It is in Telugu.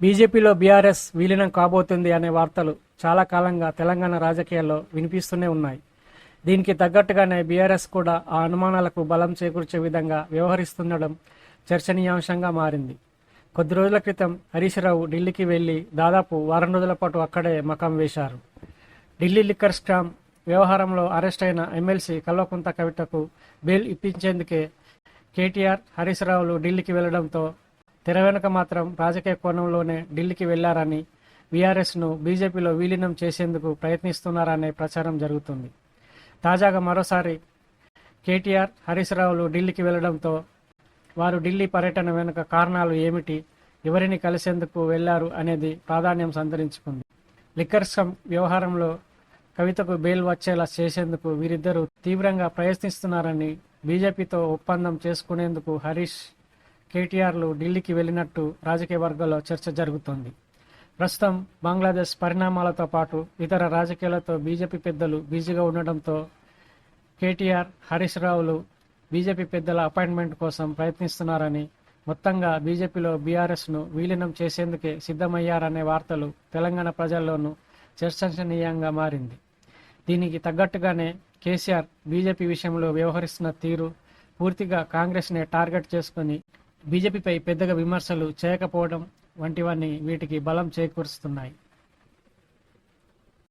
బీజేపీలో బీఆర్ఎస్ విలీనం కాబోతుంది అనే వార్తలు చాలా కాలంగా తెలంగాణ రాజకీయాల్లో వినిపిస్తూనే ఉన్నాయి. దీనికి తగ్గట్టుగానే బీఆర్ఎస్ కూడా ఆ అనుమానాలకు బలం చేకూర్చే విధంగా వ్యవహరిస్తుండడం చర్చనీయాంశంగా మారింది. కొద్ది రోజుల క్రితం హరీష్ రావు ఢిల్లీకి వెళ్ళి దాదాపు వారం రోజుల పాటు అక్కడే మకాం వేశారు. ఢిల్లీ లిక్కర్ స్కామ్ వ్యవహారంలో అరెస్ట్ అయిన ఎమ్మెల్సీ కల్వకుంత కవితకు బెయిల్ ఇప్పించేందుకే కేటీఆర్ హరీష్ రావులు ఢిల్లీకి వెళ్ళడంతో తెర వెనుక మాత్రం రాజకీయ కోణంలోనే ఢిల్లీకి వెళ్ళారని వీఆర్ఎస్ను బీజేపీలో విలీనం చేసేందుకు ప్రయత్నిస్తున్నారనే ప్రచారం జరుగుతుంది. తాజాగా మరోసారి కేటీఆర్ హరీష్ రావులు ఢిల్లీకి వెళ్ళడంతో వారు ఢిల్లీ పర్యటన వెనుక కారణాలు ఏమిటి ఎవరిని కలిసేందుకు వెళ్ళారు అనేది ప్రాధాన్యం సంతరించుకుంది. లిక్కర్ స్కమ్ వ్యవహారంలో కవితకు బెయిల్ వచ్చేలా చేసేందుకు వీరిద్దరూ తీవ్రంగా ప్రయత్నిస్తున్నారని బీజేపీతో ఒప్పందం చేసుకునేందుకు హరీష్ కేటీఆర్లు ఢిల్లీకి వెళ్ళినట్టు రాజకీయ వర్గాల్లో చర్చ జరుగుతోంది. ప్రస్తుతం బంగ్లాదేశ్ పరిణామాలతో పాటు ఇతర రాజకీయాలతో బీజేపీ పెద్దలు బిజీగా ఉండడంతో కేటీఆర్ హరీష్ రావులు బీజేపీ పెద్దల అపాయింట్మెంట్ కోసం ప్రయత్నిస్తున్నారని మొత్తంగా బీజేపీలో బీఆర్ఎస్ను విలీనం చేసేందుకే సిద్ధమయ్యారనే వార్తలు తెలంగాణ ప్రజల్లోనూ చర్చనీయంగా మారింది. దీనికి తగ్గట్టుగానే కేసీఆర్ బీజేపీ విషయంలో వ్యవహరిస్తున్న తీరు పూర్తిగా కాంగ్రెస్నే టార్గెట్ చేసుకుని బీజేపీపై పెద్దగా విమర్శలు చేయకపోవడం వంటివన్నీ వీటికి బలం చేకూరుస్తున్నాయి.